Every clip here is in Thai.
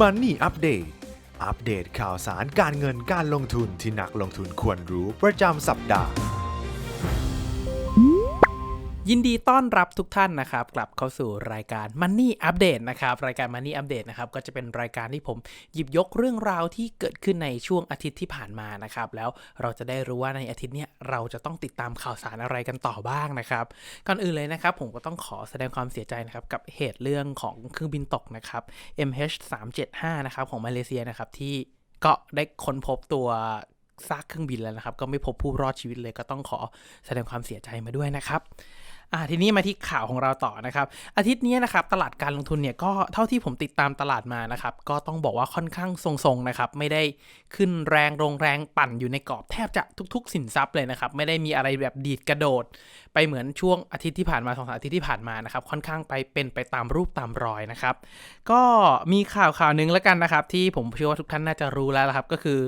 Money Update อัปเดตข่าวสารการเงินการลงทุนที่นักลงทุนควรรู้ประจำสัปดาห์ ยินดีต้อนรับทุกท่านนะครับ กลับเข้าสู่รายการ Money Update นะครับ รายการ Money Update นะครับ ก็จะเป็นรายการที่ผมหยิบยกเรื่องราวที่เกิดขึ้นในช่วงอาทิตย์ที่ผ่านมานะครับ แล้วเราจะได้รู้ว่าในอาทิตย์เนี้ยเราจะต้องติดตามข่าวสารอะไรกันต่อบ้างนะครับ ก่อนอื่นเลยนะครับ ผมก็ต้องขอแสดงความเสียใจนะครับกับเหตุเรื่องของเครื่องบินตกนะครับ MH375 นะครับของมาเลเซียนะครับที่ก็ได้ค้นพบตัวซากเครื่องบินแล้วนะครับ ก็ไม่พบผู้รอดชีวิตเลยก็ต้องขอแสดงความเสียใจมาด้วยนะครับ อ่าทีนี้มาที่ข่าวของเราต่อนะครับ อาทิตย์นี้นะครับตลาดการลงทุนเนี่ยก็เท่าที่ผมติดตามตลาดมานะครับ ก็ต้องบอกว่าค่อนข้างทรงๆนะครับ ไม่ได้ขึ้นแรงลงแรงปั่นอยู่ในกรอบแทบจะทุก ๆ สินทรัพย์เลยนะครับ ไม่ได้มีอะไรแบบดีดกระโดด ไปเหมือนช่วงอาทิตย์ที่ผ่านมาสองสามอาทิตย์ที่ผ่านมานะครับ ค่อนข้างไปเป็นไปตามรูปตามรอยนะครับ ก็มีข่าวข่าวหนึ่งแล้วกันนะครับ ที่ผมเชื่อว่าทุกท่านน่าจะรู้แล้วนะครับ ก็คือ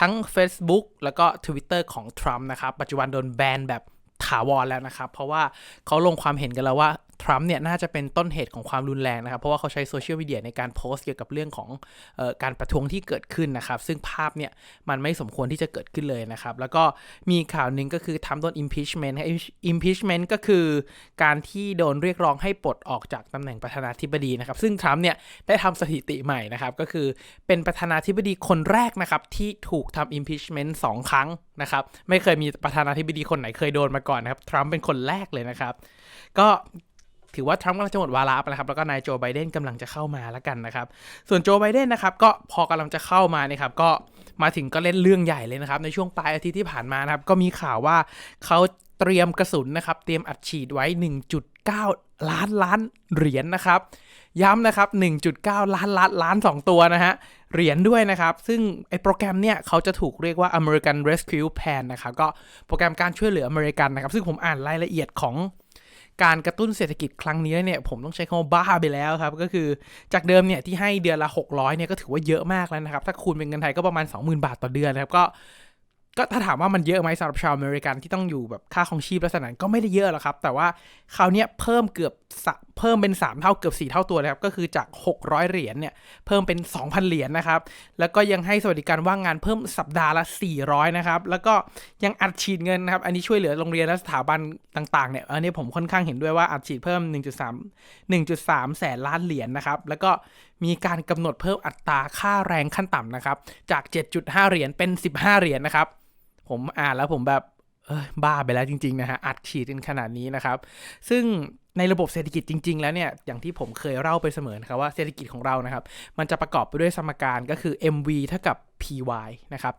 ทั้ง Facebook แล้วก็ Twitter ของทรัมป์นะครับ ปัจจุบันโดนแบนแบบ ถาวรแล้วนะครับ เพราะว่าเขาลงความเห็นกันแล้วว่าทรัมป์เนี่ยน่าจะเป็นต้นเหตุของความรุนแรงนะครับ เพราะว่าเขาใช้โซเชียลมีเดียในการโพสต์เกี่ยวกับเรื่องของออการประท้วงที่เกิดขึ้นนะครับ ซึ่งภาพเนี่ยมันไม่สมควรที่จะเกิดขึ้นเลยนะครับ แล้วก็มีข่าวหนึ่งก็คือทำโดน impeachment impeachment ก็คือการที่โดนเรียกร้องให้ปลดออกจากตำแหน่งประธานาธิบดีนะครับ ซึ่งทรัมป์เนี่ยได้ทำสถิติใหม่นะครับ ก็คือเป็นประธานาธิบดีคนแรกนะครับที่ถูกทำ impeachment สองครั้งนะครับไม่เคยมีประธานาธิบดีคนไหนเคยโดนมาก่อนนะครับทรัมป์เป็นคนแรกเลยนะครับ ก็ถือว่าทรัมป์กำลังจะหมดวาระไปแล้วครับแล้วก็นายโจไบเดนกำลังจะเข้ามาแล้วกันนะครับ ส่วนโจไบเดนนะครับก็พอกำลังจะเข้ามาเนี่ยครับก็มาถึงก็เล่นเรื่องใหญ่เลยนะครับ ในช่วงปลายอาทิตย์ที่ผ่านมานะครับ ก็มีข่าวว่าเขาเตรียมกระสุนนะครับ เตรียมอัดฉีดไว้ 1.9 ล้านล้านเหรียญนะครับ ย้ำนะครับ 1.9 ล้านล้านล้าน 2 ตัวนะฮะ เหรียญด้วยนะครับ ซึ่งไอโปรแกรมเนี่ยเขาจะถูกเรียกว่า American Rescue Plan นะครับ ก็โปรแกรมการช่วยเหลืออเมริกันนะครับ ซึ่งผมอ่านรายละเอียดของการกระตุ้นเศรษฐกิจครั้งนี้เนี่ยผมต้องใช้คำว่าบ้าไปแล้วครับ ก็คือจากเดิมเนี่ยที่ให้เดือนละ 600เนี่ยก็ถือว่าเยอะมากแล้วนะครับ ถ้าคูณเป็นเงินไทยก็ประมาณ 20,000 บาทต่อเดือนนะครับก็ก็ถ้าถามว่ามันเยอะไหมสำหรับชาวอเมริกันที่ต้องอยู่แบบค่าของชีพลักษณะนั้นก็ไม่ได้เยอะหรอกครับ แต่ว่าคราวนี้เพิ่มเกือบสะเพิ่มเป็น 3 เท่าเกือบ 4 เท่าตัวนะครับ ก็คือจาก 600 เหรียญเนี่ยเพิ่มเป็น 2,000 เหรียญนะครับ แล้วก็ยังให้สวัสดิการว่างงานเพิ่มสัปดาห์ละ 400 นะครับ แล้วก็ยังอัดฉีดเงินนะครับ อันนี้ช่วยเหลือโรงเรียนและสถาบันต่างๆเนี่ยอันนี้ผมค่อนข้างเห็นด้วยว่าอัดฉีดเพิ่ม 1.3 1.3 แสนล้านเหรียญนะครับ แล้วก็มีการกำหนดเพิ่มอัตราค่าแรงขั้นต่ำนะครับจาก 7.5 เหรียญเป็น 15 เหรียญนะครับผมอ่านแล้วผมแบบ บ้าไปแล้วจริงๆนะฮะอัดฉีดกันขนาดนี้นะครับ ซึ่งในระบบเศรษฐกิจจริง ๆ แล้วเนี่ยอย่างที่ผมเคยเล่าไปเสมอนะครับว่าเศรษฐกิจของเรานะครับ มันจะประกอบไปด้วยสมการก็คือ mv เท่ากับ py นะครับ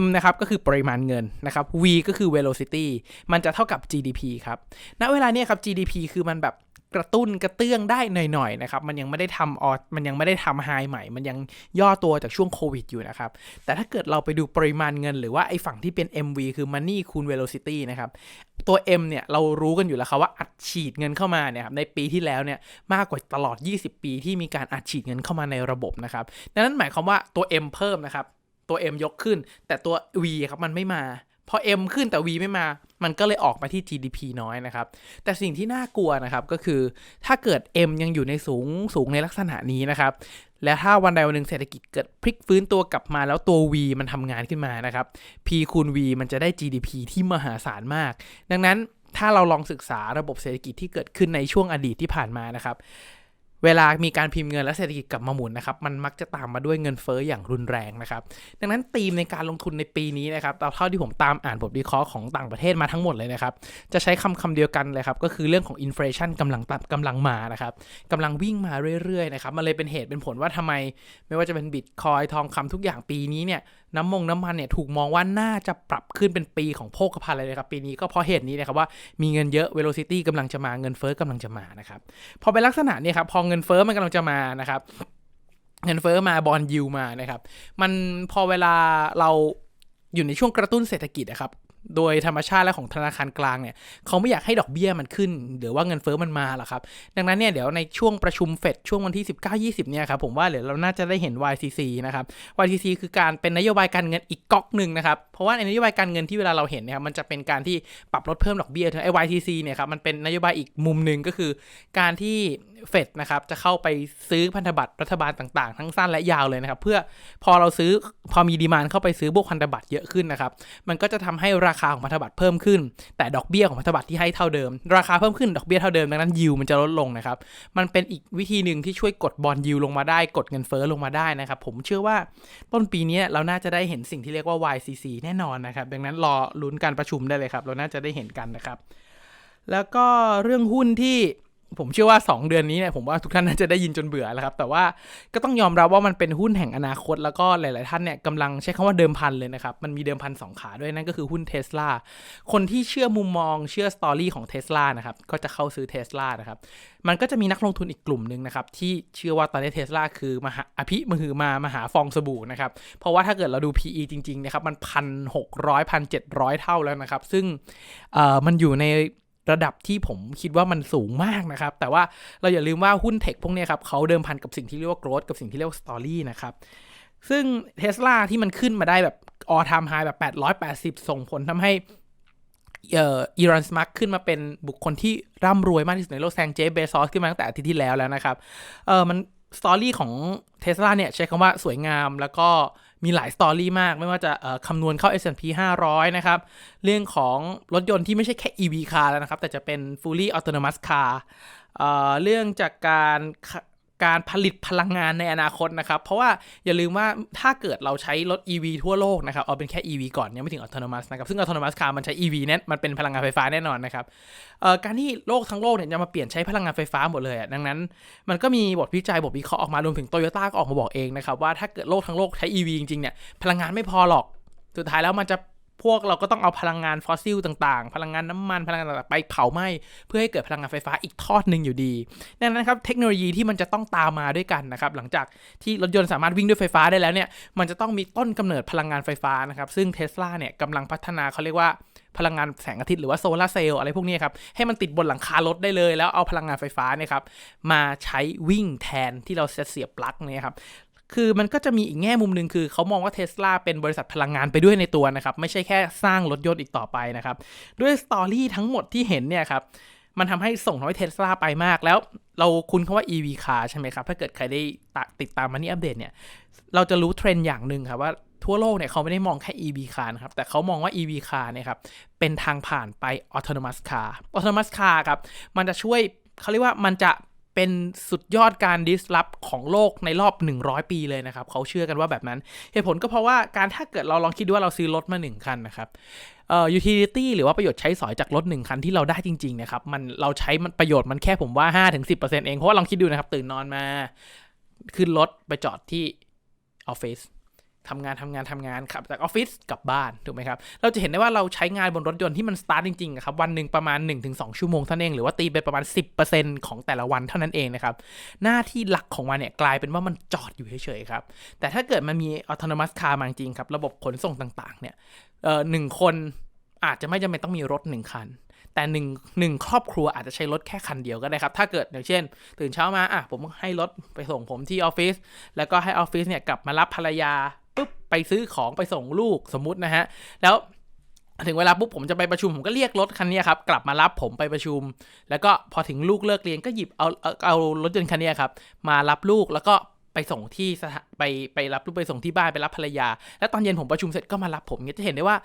m นะครับก็คือปริมาณเงินนะครับ v ก็คือ velocity มันจะเท่ากับ gdp ครับณเวลาเนี้ครับ gdp คือมันแบบ กระตุ้นกระเตื้องได้หน่อยๆนะครับ มันยังไม่ได้ทำออมันยังไม่ได้ทำไฮใหม่ มันยังย่อตัวจากช่วงโควิดอยู่นะครับ แต่ถ้าเกิดเราไปดูปริมาณเงินหรือว่าไอ้ฝั่งที่เป็น MV คือ Money คูณ Velocity นะครับ ตัว M เนี่ยเรารู้กันอยู่แล้วครับว่าอัดฉีดเงินเข้ามาเนี่ยครับในปีที่แล้วเนี่ยมากกว่าตลอด 20 ปีที่มีการอัดฉีดเงินเข้ามาในระบบนะครับดังนั้นหมายความว่าตัว M เพิ่มนะครับตัว M ยกขึ้น แต่ตัว V ครับมันไม่มา พอ M ขึ้นแต่ V ไม่มา มันก็เลยออกมาที่ GDP น้อยนะครับ แต่สิ่งที่น่ากลัวนะครับก็คือถ้าเกิด M ยังอยู่ในสูงสูงในลักษณะนี้นะครับ แล้วถ้าวันใดวันหนึ่งเศรษฐกิจเกิดพลิกฟื้นตัวกลับมาแล้วตัว V มันทำงานขึ้นมานะครับ P คูณ V มันจะได้ GDP ที่มหาศาลมาก ดังนั้นถ้าเราลองศึกษาระบบเศรษฐกิจที่เกิดขึ้นในช่วงอดีตที่ผ่านมานะครับ เวลามีการพิมพ์เงินและเศรษฐกิจกลับมาหมุนนะครับมันมักจะตามมาด้วยเงินเฟ้ออย่างรุนแรงนะครับดังนั้นธีมในการลงทุนในปีนี้นะครับเอเท่าที่ผมตามอ่านบทวิเคราะห์ของต่างประเทศมาทั้งหมดเลยนะครับจะใช้คำคำเดียวกันเลยครับก็คือเรื่องของอินฟลชันกำลังตัดกำลังมานะครับกำลังวิ่งมาเรื่อยๆนะครับมันเลยเป็นเหตุเป็นผลว่าทำไม ไม่ว่าจะเป็นบิตคอยทองคำทุกอย่างปีนี้เนี่ยน้ำมงน้ำมันเนี่ยถูกมองว่าน่าจะปรับขึ้นเป็นปีของโภคภัณฑ์เลยนะครับ ปีนี้ก็เพราะเหตุนี้นะครับว่ามีเงินเยอะ velocity กำลังจะมาเงินเฟ้อกำลังจะมานะครับ พอเป็นลักษณะนี้ครับพอเงินเฟ้อมันกำลังจะมานะครับ เงินเฟ้อมาบอลยิวมานะครับ มันพอเวลาเราอยู่ในช่วงกระตุ้นเศรษฐกิจนะครับ โดยธรรมชาติและของธนาคารกลางเนี่ยเขาไม่อยากให้ดอกเบี้ยมันขึ้น หรือว่าเงินเฟ้อมันมาหรอครับ ดังนั้นเนี่ยเดี๋ยวในช่วงประชุมเฟดช่วงวันที่ 19-20 เนี่ยครับผมว่าเดี๋ยวเราน่าจะได้เห็น YCC นะครับ YCC คือการเป็นนโยบายการเงินอีกก๊อกหนึ่งนะครับเพราะว่าในนโยบายการเงินที่เวลาเราเห็นเนี่ยครับมันจะเป็นการที่ปรับลดเพิ่มดอกเบี้ยไอ้ YCC เนี่ยครับมันเป็นนโยบายอีกมุมหนึ่งก็คือ การที่เฟดนะครับจะเข้าไปซื้อพันธบัตรรัฐบาลต่างๆ ทั้งสั้นและยาวเลยนะครับเพื่อพอเราซื้อพอมีดีมานเข้าไปซื้อพวกพันธบัตรเยอะขึ้นนะครับมันก็จะทำให้ราคาของพันธบัตรเพิ่มขึ้น แต่ดอกเบี้ยของพันธบัตรที่ให้เท่าเดิม ราคาเพิ่มขึ้นดอกเบี้ยเท่าเดิมดังนั้นยิวมันจะลดลงนะครับ มันเป็นอีกวิธีหนึ่งที่ช่วยกดบอลยิวลงมาได้กดเงินเฟ้อลงมาได้นะครับ ผมเชื่อว่าต้นปีนี้เราน่าจะได้เห็นสิ่งที่เรียกว่า YCC แน่นอนนะครับ ดังนั้นรอลุ้นการประชุมได้เลยครับ เราน่าจะได้เห็นกันนะครับ แล้วก็เรื่องหุ้นที่ ผมเชื่อว่า 2 เดือนนี้เนี่ยผมว่าทุกท่านน่าจะได้ยินจนเบื่อแล้วครับ แต่ว่าก็ต้องยอมรับว่ามันเป็นหุ้นแห่งอนาคต แล้วก็หลาย ๆ ท่านเนี่ยกำลังใช้คำว่าเดิมพันเลยนะครับ มันมีเดิมพันสองขาด้วยนั่นก็คือหุ้นเทสลาคนที่เชื่อมุมมองเชื่อสตอรี่ของเทสลานะครับก็จะเข้าซื้อเทสลานะครับมันก็จะมีนักลงทุนอีกกลุ่มหนึ่งนะครับที่เชื่อว่าตอนนี้เทสลาคือมหาอภิมหือมามหาฟองสบู่นะครับเพราะว่าถ้าเกิดเราดู PE จริง ๆ นะครับมันพันหกร้อยพันเจ็ดร้อยเท่าแล้วนะครับซึ่งเอ่อมันอยู่ใน ระดับที่ผมคิดว่ามันสูงมากนะครับ แต่ว่าเราอย่าลืมว่าหุ้นเทคพวกนี้ครับเขาเดิมพันกับสิ่งที่เรียกว่า growth กับสิ่งที่เรียกว่า story นะครับ ซึ่งเทสลาที่มันขึ้นมาได้แบบ all time high แบบ 880 ส่งผลทำให้เอออีรอนสมัคขึ้นมาเป็นบุคคลที่ร่ำรวยมากที่สุดในโลกแซงเจฟเบซอสขึ้นมาตั้งแต่อาทิตย์ที่แล้วแล้วนะครับ เออมันสตอรี่ของเทสลาเนี่ยใช้คำว่าสวยงามแล้วก็ มีหลายสตอรี่มาก ไม่ว่าจะคำนวณเข้า S&P 500 นะครับ เรื่องของรถยนต์ที่ไม่ใช่แค่ EV car แล้วนะครับ แต่จะเป็น fully autonomous car เเรื่องจากการ การผลิตพลังงานในอนาคตนะครับ เพราะว่าอย่าลืมว่าถ้าเกิดเราใช้รถ EV ทั่วโลกนะครับ เอาเป็นแค่ EV ก่อนยังไม่ถึง autonomous นะครับ ซึ่ง autonomous car มันใช้ EV แน่มันเป็นพลังงานไฟฟ้าแน่นอนนะครับการที่โลกทั้งโลกเนี่ยจะมาเปลี่ยนใช้พลังงานไฟฟ้าหมดเลยอะดังนั้น มันก็มีบทวิจัยบทวิเคราะห์ออกมารวมถึงโตโยต้าก็ออกมาบอกเองนะครับว่าถ้าเกิดโลกทั้งโลกใช้ EV จริงๆเนี่ยพลังงานไม่พอหรอกสุดท้ายแล้วมันจะ พวกเราก็ต้องเอาพลังงานฟอสซิลต่างๆ พลังงานน้ำมันพลังงานต่างๆไปเผาไหม้เพื่อให้เกิดพลังงานไฟฟ้าอีกทอดหนึ่งอยู่ดีดังนั้นครับเทคโนโลยีที่มันจะต้องตามมาด้วยกันนะครับหลังจากที่รถยนต์สามารถวิ่งด้วยไฟฟ้าได้แล้วเนี่ยมันจะต้องมีต้นกำเนิดพลังงานไฟฟ้านะครับซึ่งเทสลาเนี่ยกำลังพัฒนาเขาเรียกว่าพลังงานแสงอาทิตย์หรือว่าโซลาเซลล์อะไรพวกนี้ครับให้มันติดบนหลังคารถได้เลย แล้วเอาพลังงานไฟฟ้าเนี่ยครับมาใช้วิ่งแทนที่เราจะเสียบปลั๊กเนี่ยครับ คือมันก็จะมีอีกแง่มุมหนึ่งคือเขามองว่าเทสลาเป็นบริษัทพลังงานไปด้วยในตัวนะครับ ไม่ใช่แค่สร้างรถยนต์อีกต่อไปนะครับ ด้วยสตอรี่ทั้งหมดที่เห็นเนี่ยครับมันทำให้ส่งทำให้เทสลาไปมากแล้วเราคุ้นคำว่า EV car ใช่ไหมครับ ถ้าเกิดใครได้ต,ติดตามมันนี่อัปเดตเนี่ย เราจะรู้เทรนด์อย่างหนึ่งครับว่าทั่วโลกเนี่ยเขาไม่ได้มองแค่ EV car นะครับ แต่เขามองว่า EV car เนี่ยครับ เป็นทางผ่านไป autonomous car autonomous car ครับ มันจะช่วยเขาเรียกว่ามันจะ เป็นสุดยอดการดิสลอฟของโลกในรอบ 100 ปีเลยนะครับ เขาเชื่อกันว่าแบบนั้น เหตุผลก็เพราะว่าการถ้าเกิดเราลองคิดดูว่าเราซื้อรถมา 1 คันนะครับเอ่อ utility หรือว่าประโยชน์ใช้สอยจากรถ1คันที่เราได้จริงๆนะครับมันเราใช้มันประโยชน์มันแค่ผมว่า 5-10%เองเพราะว่าลองคิดดูนะครับ ตื่นนอนมา ขึ้นรถไปจอดที่ออฟฟิศ ทำงานทำงานทำงานขับจากออฟฟิศกลับบ้านถูกไหมครับเราจะเห็นได้ว่าเราใช้งานบนรถยนต์ที่มันสตาร์ทจริงๆครับวันหนึ่งประมาณ 1-2 ชั่วโมงเท่านั้นเองหรือว่าตีไปประมาณ 10%ของแต่ละวันเท่านั้นเองนะครับหน้าที่หลักของมันเนี่ยกลายเป็นว่ามันจอดอยู่เฉยๆครับแต่ถ้าเกิดมันมี autonomous car มาจริงครับระบบขนส่งต่างๆเนี่ยเอ่อหนึ่งคนอาจจะไม่จำเป็นต้องมีรถหนึ่งคันแต่หนึ่งหนึ่งครอบครัวอาจจะใช้รถแค่คันเดียวก็ได้ครับ ถ้าเกิดอย่างเช่น ตื่นเช้ามาอะผมให้รถไปส่งผมที่ออฟฟิศแล้วก็ให้ออฟฟิศเนี่ยกลับมารับภรรยา ปุ๊บไปซื้อของไปส่งลูกสมมุตินะฮะ แล้วถึงเวลาปุ๊บผมจะไปประชุมผมก็เรียกรถคันนี้ครับกลับมารับผมไปประชุม แล้วก็พอถึงลูกเลิกเรียนก็หยิบเอาเอารถยนต์คันนี้ครับมารับลูกแล้วก็ ไปส่งที่ไปไปรับลูกไปส่งที่บ้านไปรับภรรยา แล้วตอนเย็นผมประชุมเสร็จก็มารับผมเนี่ยจะเห็นได้ว่า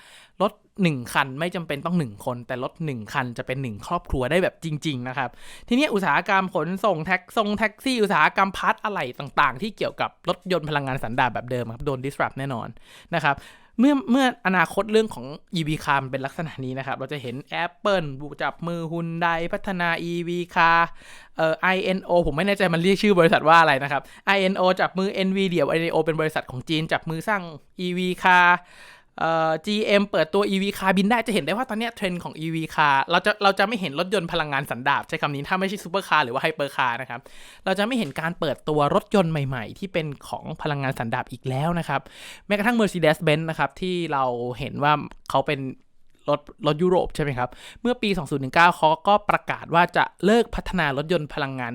รถหนึ่งคันไม่จำเป็นต้องหนึ่งคน แต่รถหนึ่งคันจะเป็นหนึ่งครอบครัวได้แบบจริง ๆ นะครับ ทีนี้อุตสาหกรรมขนส่งแท็กส่งแท็กซี่อุตสาหกรรมพาร์ทอะไรต่างๆ ที่เกี่ยวกับรถยนต์พลังงานสันดาปแบบเดิมครับโดน disrupt แน่นอนนะครับ เมื่อเมื่ออนาคตเรื่องของ EV car มันเป็นลักษณะนี้นะครับ เราจะเห็น Apple บุกจับมือฮุนไดพัฒนา EV car เอ่อ INO ผมไม่แน่ใจมันเรียกชื่อบริษัทว่าอะไรนะครับ INO จับมือ NVIDIA INO เป็นบริษัทของจีนจับมือสร้าง EV car เอ่อ GM เปิดตัว EV car บินได้จะเห็นได้ว่าตอนนี้เทรนด์ของ EV car เราจะเราจะไม่เห็นรถยนต์พลังงานสันดาปใช้คำนี้ถ้าไม่ใช่ซูเปอร์คาร์หรือว่าไฮเปอร์คาร์นะครับ เราจะไม่เห็นการเปิดตัวรถยนต์ใหม่ๆ ที่เป็นของพลังงานสันดาปอีกแล้วนะครับ แม้กระทั่ง Mercedes-Benz นะครับ ที่เราเห็นว่าเขาเป็นรถรถยุโรปใช่ไหมครับ เมื่อปี 2019เขาก็ประกาศว่าจะเลิกพัฒนารถยนต์พลังงาน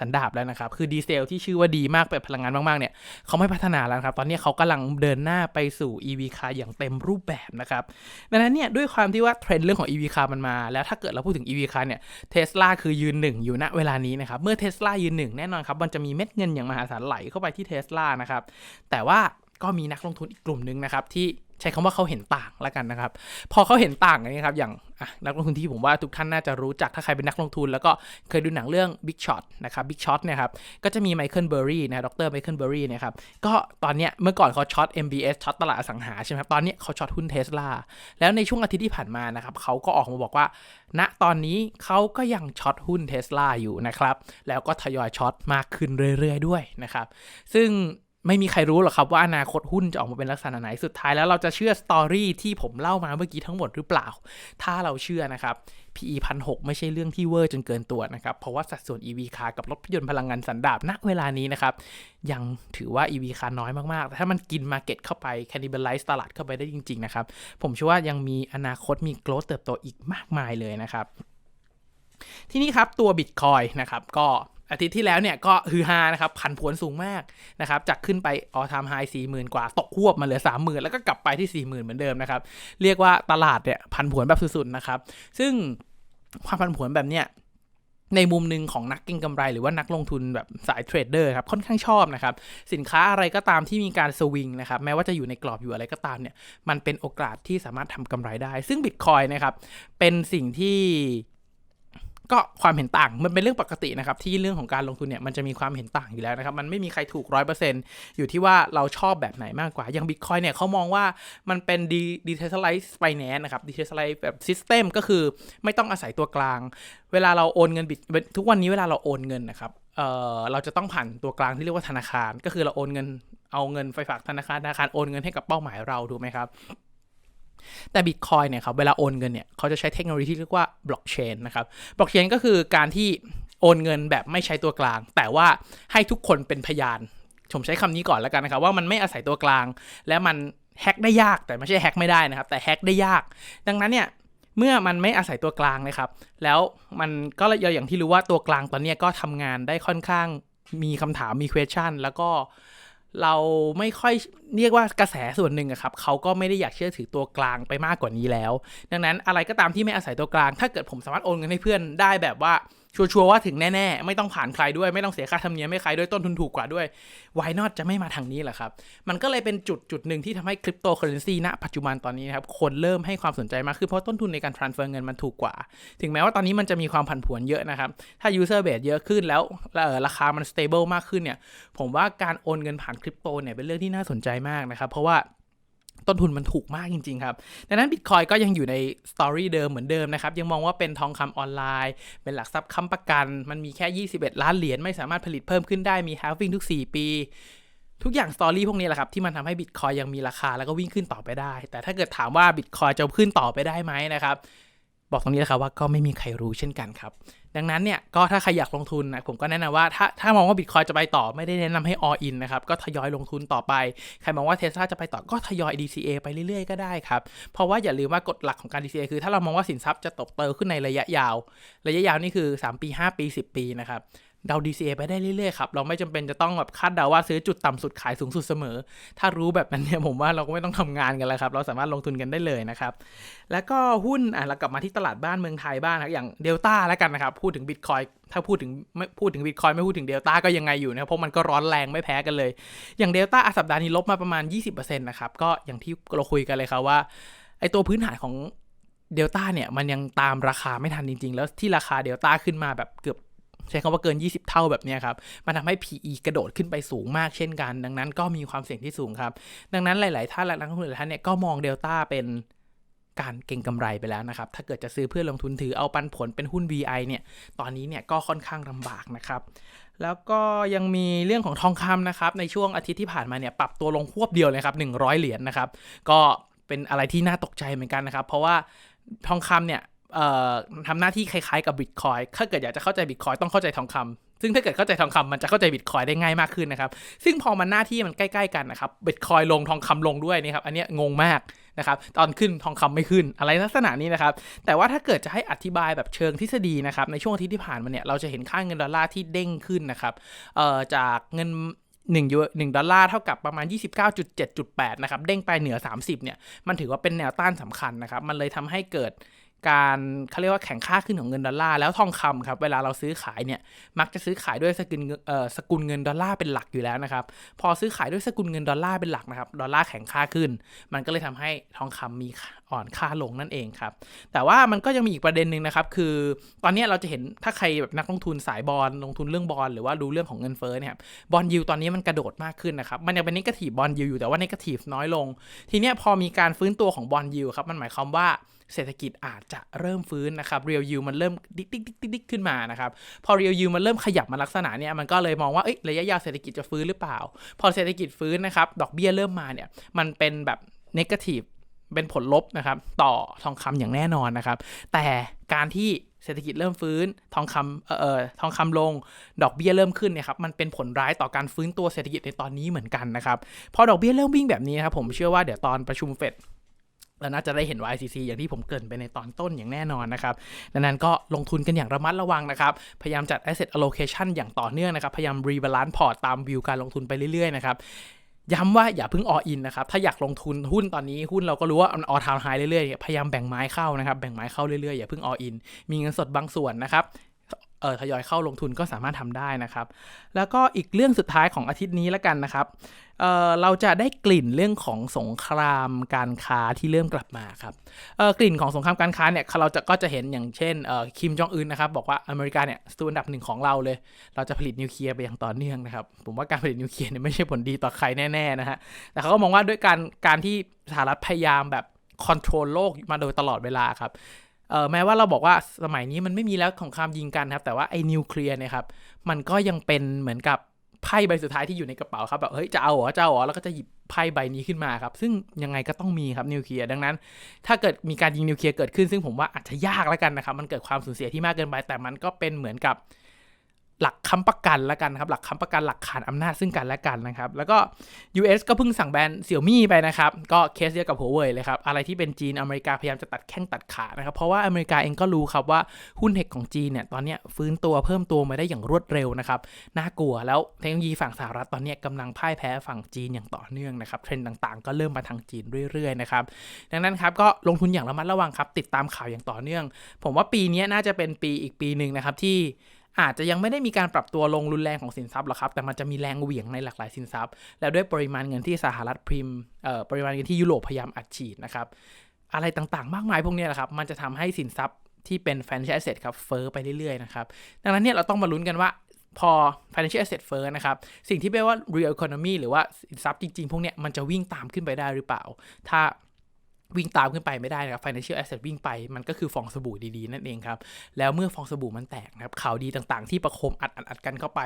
สันดาบแล้วนะครับ คือดีเซลที่ชื่อว่าดีมากเป็นพลังงานมากๆเนี่ยเขาไม่พัฒนาแล้วครับ ตอนนี้เขากำลังเดินหน้าไปสู่ EV car อย่างเต็มรูปแบบนะครับ ดังนั้นเนี่ยด้วยความที่ว่าเทรนด์เรื่องของ EV car มันมา แล้วถ้าเกิดเราพูดถึง EV car เนี่ยเทสลาคือยืนหนึ่งอยู่ณเวลานี้นะครับ เมื่อเทสลายืนหนึ่งแน่นอนครับ มันจะมีเม็ดเงินอย่างมหาศาลไหลเข้าไปที่เทสลานะครับ แต่ว่าก็มีนักลงทุนอีกกลุ่มหนึ่งนะครับที่ ใช้คำว่าเขาเห็นต่างแล้วกันนะครับ พอเขาเห็นต่างอย่างนี้ครับอย่างนักลงทุนที่ผมว่าทุกท่านน่าจะรู้จักถ้าใครเป็นนักลงทุน แล้วก็เคยดูหนังเรื่อง Big Shot นะครับ Big Shot เนี่ยครับก็จะมีไมเคิลเบอร์รี่นะดรไมเคิลเบอร์รี่เนี่ยครับก็ตอนเนี้ยเมื่อก่อนเขาช็อต MBS ช็อตตลาดอสังหาใช่ไหมครับตอนเนี้ยเขาช็อตหุ้นเทสลาแล้วในช่วงอาทิตย์ที่ผ่านมานะครับเขาก็ออกมาบอกว่า ณตอนนี้เขาก็ยังช็อตหุ้นเทสลาอยู่นะครับแล้วก็ทยอยช็อตมากขึ้นเรื่อย ๆ ด้วยนะครับซึ่ง ไม่มีใครรู้หรอกครับว่าอนาคตหุ้นจะออกมาเป็นลักษณะไหนสุดท้ายแล้วเราจะเชื่อสตอรี่ที่ผมเล่ามาเมื่อกี้ทั้งหมดหรือเปล่า ถ้าเราเชื่อนะครับ PE พันหไม่ใช่เรื่องที่เวอร์จนเกินตัวนะครับ เพราะว่าสัดส่วน EV car กับรถยนต์พลังงานสันดาปณเวลานี้นะครับ ยังถือว่า EV car น้อยมากๆ แต่ถ้ามันกิน Market เข้าไป cannibalize ตลาดเข้าไปได้จริง ๆ นะครับ ผมเชื่อว่ายังมีอนาคตมี growth เติบโตอีกมากมายเลยนะครับ ทีนี้ครับตัว Bitcoin นะครับก็ อาทิตย์ที่แล้วเนี่ยก็ฮือฮานะครับผันผวนสูงมากนะครับจากขึ้นไปออทามไฮสี่หมื่นกว่า ตกควบมาเหลือสามหมื่นแล้วก็กลับไปที่สี่หมื่นเหมือนเดิมนะครับ เรียกว่าตลาดเนี่ยผันผวนแบบสุดๆนะครับ ซึ่งความผันผวนแบบเนี้ยในมุมหนึ่งของนักเก็งกำไรหรือว่านักลงทุนแบบสายเทรดเดอร์ครับค่อนข้างชอบนะครับ สินค้าอะไรก็ตามที่มีการสวิงนะครับแม้ว่าจะอยู่ในกรอบอยู่อะไรก็ตามเนี่ยมันเป็นโอกาสที่สามารถทำกำไรได้ ซึ่งบิตคอยนะครับเป็นสิ่งที่ ก็ความเห็นต่างมันเป็นเรื่องปกตินะครับที่เรื่องของการลงทุนเนี่ยมันจะมีความเห็นต่างอยู่แล้วนะครับมันไม่มีใครถูกร้อยเปอร์เซ็นต์อยู่ที่ว่าเราชอบแบบไหนมากกว่า อย่างบิตคอยเนี่ยเขามองว่ามันเป็น decentralized finance นะครับ decentralized แบบ system ก็คือไม่ต้องอาศัยตัวกลาง เวลาเราโอนเงินบิตทุกวันนี้เวลาเราโอนเงินนะครับเอ่อเราจะต้องผ่านตัวกลางที่เรียกว่าธนาคาร ก็คือเราโอนเงินเอาเงินไปฝากธนาคารธนาคารโอนเงินให้กับเป้าหมายเราถูกไหมครับ แต่ Bitcoin เนี่ยครับเวลาโอนเงินเนี่ยเขาจะใช้เทคโนโลยีที่เรียกว่าบล็อกเชนนะครับบล็อกเชนก็คือการที่โอนเงินแบบไม่ใช้ตัวกลาง แต่ว่าให้ทุกคนเป็นพยานผมใช้คำนี้ก่อนแล้วกันนะครับ ว่ามันไม่อาศัยตัวกลาง และมันแฮ็กได้ยากแต่ไม่ใช่แฮ็กไม่ได้นะครับ แต่แฮ็กได้ยาก ดังนั้นเนี่ยเมื่อมันไม่อาศัยตัวกลางนะครับ แล้วมันก็อย่างที่รู้ว่าตัวกลางตอนนี้ก็ทำงานได้ค่อนข้างมีคำถามมี question แล้วก็ เราไม่ค่อยเรียกว่ากระแสส่วนหนึ่งอะครับเขาก็ไม่ได้อยากเชื่อถือตัวกลางไปมากกว่านี้แล้ว ดังนั้นอะไรก็ตามที่ไม่อาศัยตัวกลาง ถ้าเกิดผมสามารถโอนเงินให้เพื่อนได้แบบว่า ชัวร์ๆว่าถึงแน่ๆ ไม่ต้องผ่านใครด้วยไม่ต้องเสียค่าธรรมเนียมให้ใครด้วยต้นทุนถูกกว่าด้วย why not จะไม่มาทางนี้แหละครับ มันก็เลยเป็นจุดจุดหนึ่งที่ทำให้คริปโตเคอเรนซีณปัจจุบันตอนนี้นะครับคนเริ่มให้ความสนใจมากขึ้นเพราะต้นทุนในการ transfer เงินมันถูกกว่า ถึงแม้ว่าตอนนี้มันจะมีความผันผวนเยอะนะครับ ถ้า user base เยอะขึ้นแล้วราคามัน stable มากขึ้นเนี่ยผมว่าการโอนเงินผ่านคริปโตเนี่ยเป็นเรื่องที่น่าสนใจมากนะครับเพราะว่า ต้นทุนมันถูกมากจริง ๆ ครับ ดังนั้นบิตคอยก็ยังอยู่ในสตอรี่เดิมเหมือนเดิมนะครับ ยังมองว่าเป็นทองคำออนไลน์ เป็นหลักทรัพย์ค้ำประกัน มันมีแค่ 21 ล้านเหรียญไม่สามารถผลิตเพิ่มขึ้นได้มีฮาวิ่งทุก 4 ปี ทุกอย่างสตอรี่พวกนี้แหละครับ ที่มันทำให้บิตคอยยังมีราคาแล้วก็วิ่งขึ้นต่อไปได้ แต่ถ้าเกิดถามว่าบิตคอยจะขึ้นต่อไปได้ไหมนะครับ บอกตรงนี้นะครับว่าก็ไม่มีใครรู้เช่นกันครับ ดังนั้นเนี่ยก็ถ้าใครอยากลงทุนนะผมก็แนะนำว่าถ้าถ้ามองว่าบิตคอยจะไปต่อไม่ได้แนะนำให้ all in นะครับ ก็ทยอยลงทุนต่อไป ใครมองว่าเทสลาจะไปต่อก็ทยอย DCA ไปเรื่อยๆ ก็ได้ครับ เพราะว่าอย่าลืมว่ากฎหลักของการ DCA คือถ้าเรามองว่าสินทรัพย์จะเตบโตขึ้นในระยะยาว ระยะยาวนี่คือ 3 ปี 5 ปี 10 ปีนะครับ เดา DCA ไปได้เรื่อยๆครับ เราไม่จำเป็นจะต้องแบบคาดเดาว่าซื้อจุดต่ำสุดขายสูงสุดเสมอ ถ้ารู้แบบนั้นเนี่ยผมว่าเราก็ไม่ต้องทำงานกันแล้วครับ เราสามารถลงทุนกันได้เลยนะครับ แล้วก็หุ้นอะเรากลับมาที่ตลาดบ้านเมืองไทยบ้างครับอย่างเดลต้าแล้วกันนะครับ พูดถึงบิตคอยถ้าพูดถึงไม่พูดถึงบิตคอยไม่พูดถึงเดลต้าก็ยังไงอยู่นะเพราะมันก็ร้อนแรงไม่แพ้กันเลย อย่างเดลต้าสัปดาห์นี้ลบมาประมาณ 20%นะครับก็อย่างที่เราคุยกันเลยครับว่าไอตัวพื้นฐานของเดลต้าเนี่ยมันยังตามราคาไม่ทันจริง ๆ แล้วที่ราคาเดลต้าขึ้นมาแบบเกือบ ใช้คำว่าเกิน 20 เท่าแบบนี้ครับมันทำให้ PE กระโดดขึ้นไปสูงมากเช่นกัน ดังนั้นก็มีความเสี่ยงที่สูงครับ ดังนั้นหลาย ๆ ท่านและนักลงทุนหลายท่านเนี่ยก็มองเดลต้าเป็นการเก็งกำไรไปแล้วนะครับ ถ้าเกิดจะซื้อเพื่อลงทุนถือเอาปันผลเป็นหุ้น VI เนี่ย ตอนนี้เนี่ยก็ค่อนข้างลำบากนะครับ แล้วก็ยังมีเรื่องของทองคำนะครับ ในช่วงอาทิตย์ที่ผ่านมาเนี่ยปรับตัวลงควบเดียวเลยครับ100 เหรียญนะครับ ก็เป็นอะไรที่น่าตกใจเหมือนกันนะครับ เพราะว่าทองคำเนี่ย ทำหน้าที่คล้ายๆกับบิตคอยถ้าเกิดอยากจะเข้าใจบิตคอยต้องเข้าใจทองคำซึ่งถ้าเกิดเข้าใจทองคำมันจะเข้าใจบิตคอยได้ง่ายมากขึ้นนะครับ ซึ่งพอมันหน้าที่มันใกล้ๆกันนะครับบิตคอยลงทองคำลงด้วยนี่ครับ อันนี้งงมากนะครับ ตอนขึ้นทองคำไม่ขึ้น อะไรลักษณะนี้นะครับ แต่ว่าถ้าเกิดจะให้อธิบายแบบเชิงทฤษฎีนะครับ ในช่วงทิตย์ที่ผ่านมาเนี่ย เราจะเห็นค่าเงินดอลลาร์ที่เด้งขึ้นนะครับ เอ่อ จากเงิน1ยู1ดอลลาร์เท่ากับประมาณ 29.7.8 นะครับ เด้งไปเหนือ 30 เนี่ย มันถือว่าเป็นแนวต้านสำคัญนะครับ มันเลยทำให้เกิด การเขาเรียกว่าแข่งค่าขึ้นของเงินดอลลาร์แล้วทองคำครับเวลาเราซื้อขายเนี่ยมักจะซื้อขายด้วยสกุลเงินเอ่อสกุลเงินดอลลาร์เป็นหลักอยู่แล้วนะครับพอซื้อขายด้วยสกุลเงินดอลลาร์เป็นหลักนะครับดอลลาร์แข็งค่าขึ้น มันก็เลยทำให้ทองคำมีอ่อนค่าลงนั่นเองครับ แต่ว่ามันก็ยังมีอีกประเด็นหนึ่งนะครับ คือตอนนี้เราจะเห็นถ้าใครแบบนักลงทุนสายบอลลงทุนเรื่องบอลหรือว่าดูเรื่องของเงินเฟ้อเนี่ยบอลยูตอนนี้มันกระโดดมากขึ้นนะครับ มันยังเป็นนิเกทีฟบอลยูอยู่แต่ว่านิเกทีฟน้อยลง ทีเนี้ยพอมีการฟื้นตัวของบอลยูครับมันหมายความว่าเศรษฐกิจอาจจะเริ่มฟื้นนะครับเรียลยูมันเริ่มดิ๊กดิ๊กดิ๊กดิ๊กขึ้นมานะครับ พอเรียลยูมันเริ่มขยับมาลักษณะเนี้ยมันก็เลยมองว่าเอ้ยระยะยาวเศรษฐกิจจะฟื้นหรือเปล่า พอเศรษฐกิจฟื้นนะครับ ดอกเบี้ยเริ่มมาเนี่ย มันเป็นแบบนกาทีฟ เป็นผลลบนะครับต่อทองคำอย่างแน่นอนนะครับ แต่การที่เศรษฐกิจเริ่มฟื้นทองคำเอ่อเอทองคำลง ดอกเบี้ยเริ่มขึ้นเนี่ยครับมันเป็นผลร้ายต่อการฟื้นตัวเศรษฐกิจในตอนนี้เหมือนกันนะครับพอดอกเบี้ยเริ่มวิ่งแบบนี้ครับผมเชื่อว่าเดี๋ยวตอนประชุมเฟดเราน่าจะได้เห็น YCC อย่างที่ผมเกรินไปในตอนต้นอย่างแน่นอนนะครับ ดังนั้นก็ลงทุนกันอย่างระมัดระวังนะครับ พยายามจัด asset allocation อย่างต่อเนื่องนะครับ พยายาม rebalance port ตามวิวการลงทุนไปเรื่อยๆนะครับ ย้ำว่าอย่าเพิ่งอออินนะครับ ถ้าอยากลงทุนหุ้นตอนนี้หุ้นเราก็รู้ว่ามันออทาวไฮเรื่อยๆ พยายามแบ่งไม้เข้านะครับ แบ่งไม้เข้าเรื่อยๆ อย่าเพิ่งอออิน มีเงินสดบางส่วนนะครับ เออทยอยเข้าลงทุนก็สามารถทำได้นะครับ แล้วก็อีกเรื่องสุดท้ายของอาทิตย์นี้แล้วกันนะครับ เอ่อเราจะได้กลิ่นเรื่องของสงครามการค้าที่เริ่มกลับมาครับเอ่อกลิ่นของสงครามการค้าเนี่ยเราจะก็จะเห็นอย่างเช่นเอ่อคิมจองอึนนะครับบอกว่าอเมริกาเนี่ยสตูอันดับหนึ่งของเราเลย เราจะผลิตนิวเคลียร์ไปอย่างต่อเนื่องนะครับผมว่าการผลิตนิวเคลียร์เนี่ยไม่ใช่ผลดีต่อใครแน่ๆนะฮะแต่เขาก็มองว่าด้วยการการที่สหรัฐพยายามแบบคอนโทรลโลกมาโดยตลอดเวลาครับเออแม้ว่าเราบอกว่าสมัยนี้มันไม่มีแล้วของคามยิงกันครับ แต่ว่าไอ้นิวเคลียร์เนี่ยครับ มันก็ยังเป็นเหมือนกับ ไพ่ใบสุดท้ายที่อยู่ในกระเป๋าครับแบบเฮ้ยจะเอาเหรอจะเอาเหรอแล้วก็จะหยิบไพ่ใบนี้ขึ้นมาครับ ซึ่งยังไงก็ต้องมีครับนิวเคลียร์ดังนั้น ถ้าเกิดมีการยิงนิวเคลียร์เกิดขึ้น ซึ่งผมว่าอาจจะยากแล้วกันนะครับ มันเกิดความสูญเสียที่มากเกินไป แต่มันก็เป็นเหมือนกับ หลักค้ำประกันแล้วกันนะครับ หลักค้ำประกันหลักขานอำนาจซึ่งกันและกันนะครับ แล้วก็ US ก็เพิ่งสั่งแบนเสี่ยวมี่ไปนะครับ ก็เคสเดียวกับหัวเว่ยเลยครับ อะไรที่เป็นจีนอเมริกาพยายามจะตัดแข้งตัดขานะครับ เพราะว่าอเมริกาเองก็รู้ครับว่าหุ้นเทคของจีนเนี่ยตอนนี้ฟื้นตัวเพิ่มตัวมาได้อย่างรวดเร็วนะครับ น่ากลัวแล้วเทคโนโลยีฝั่งสหรัฐตอนนี้กำลังพ่ายแพ้ฝั่งจีนอย่างต่อเนื่องนะครับ เทรนด์ต่างๆ ก็เริ่มมาทางจีนเรื่อยๆนะครับ ดังนั้นครับก็ลงทุนอย่างระมัดระวังครับ ติดตามข่าวอย่างต่อเนื่อง ผมว่าปีนี้น่าจะเป็นปีอีกปีหนึ่งนะครับที่ อาจจะยังไม่ได้มีการปรับตัวลงรุนแรงของสินทรัพย์หรอกครับ แต่มันจะมีแรงเหวี่ยงในหลากหลายสินทรัพย์ แล้วด้วยปริมาณเงินที่สหรัฐพิมพ์ปริมาณเงินที่ยุโรปพยายามอัดฉีดนะครับ อะไรต่างๆ มากมายพวกนี้แหละครับ มันจะทำให้สินทรัพย์ที่เป็น financial asset ครับเฟ้อไปเรื่อยๆนะครับดังนั้นเนี่ยเราต้องมาลุ้นกันว่าพอ financial asset เฟ้อนะครับ สิ่งที่เรียกว่า real economy หรือว่าสินทรัพย์จริง ๆ พวกเนี้ยมันจะวิ่งตามขึ้นไปได้หรือเปล่า ถ้า วิ่งตามขึ้นไปไม่ได้นะครับ financial asset วิ่งไปมันก็คือฟองสบู่ดีๆ นั่นเองครับ แล้วเมื่อฟองสบู่มันแตกนะครับ ข่าวดีต่างๆ ที่ประคมอัดอัดอัดกันเข้าไป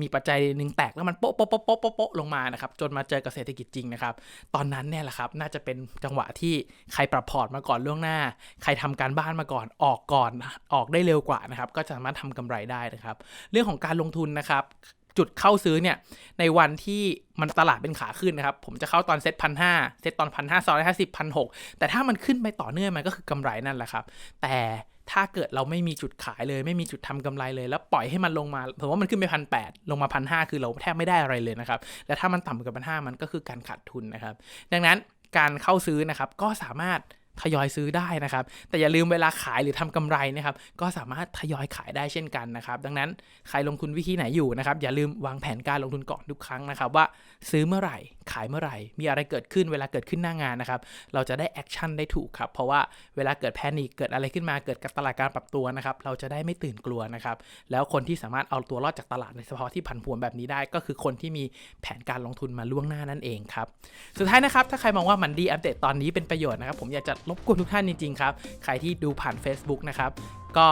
มีปัจจัยหนึ่งแตกแล้วมันโป๊ะโป๊ะโป๊ะโป๊ะโป๊ะปะลงมานะครับ จนมาเจอกับเศรษฐกิจจริงนะครับ ตอนนั้นเนี่ยแหละครับ น่าจะเป็นจังหวะที่ใครปรับพอร์ตมาก่อนล่วงหน้า ใครทำการบ้านมาก่อนออกก่อนออกได้เร็วกว่านะครับ ก็จะสามารถทำกำไรได้นะครับ เรื่องของการลงทุนนะครับ จุดเข้าซื้อเนี่ย ในวันที่มันตลาดเป็นขาขึ้นนะครับ ผมจะเข้าตอนเซ็ตพันห้าเซ็ตตอนพันห้าซอยห้าสิบพันหกแต่ถ้ามันขึ้นไปต่อเนื่องมันก็คือกำไรนั่นแหละครับ แต่ถ้าเกิดเราไม่มีจุดขายเลย ไม่มีจุดทำกำไรเลย แล้วปล่อยให้มันลงมาผมว่ามันขึ้นไปพันแปดลงมาพันห้าคือเราแทบไม่ได้อะไรเลยนะครับ และถ้ามันต่ำกว่าพันห้ามันก็คือการขาดทุนนะครับ ดังนั้นการเข้าซื้อนะครับก็สามารถ ทยอยซื้อได้นะครับ แต่อย่าลืมเวลาขายหรือทำกำไรนะครับ ก็สามารถทยอยขายได้เช่นกันนะครับ ดังนั้นใครลงทุนวิธีไหนอยู่นะครับ อย่าลืมวางแผนการลงทุนก่อนทุกครั้งนะครับ ว่าซื้อเมื่อไหร่ ขายเมื่อไหร่ มีอะไรเกิดขึ้นเวลาเกิดขึ้นหน้างานนะครับ เราจะได้แอคชั่นได้ถูกครับ เพราะว่าเวลาเกิดแพนิคเกิดอะไรขึ้นมาเกิดกับตลาดการปรับตัวนะครับ เราจะได้ไม่ตื่นกลัวนะครับ แล้วคนที่สามารถเอาตัวรอดจากตลาดในสภาวะที่ผันผวนแบบนี้ได้ ก็คือคนที่มีแผนการลงทุนมาล่วงหน้านั่นเองครับ สุดท้ายนะครับ ถ้าใครมองว่ามันดีอัปเดตตอนนี้เป็นประโยชน์นะครับ ผมอยากจะรบกวนทุกท่านจริงๆครับ ใครที่ดูผ่าน Facebook นะครับ ก็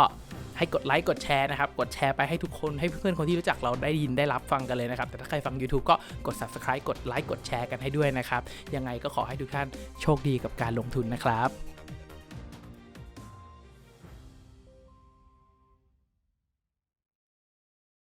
ให้กดไลค์กดแชร์นะครับ กดแชร์ไปให้ทุกคนให้เพื่อนๆคนที่รู้จักเราได้ยินได้รับฟังกันเลยนะครับ แต่ถ้าใครฟัง YouTube ก็กด Subscribe กดไลค์กดแชร์กันให้ด้วยนะครับ ยังไงก็ขอให้ทุกท่านโชคดีกับการลงทุนนะครับ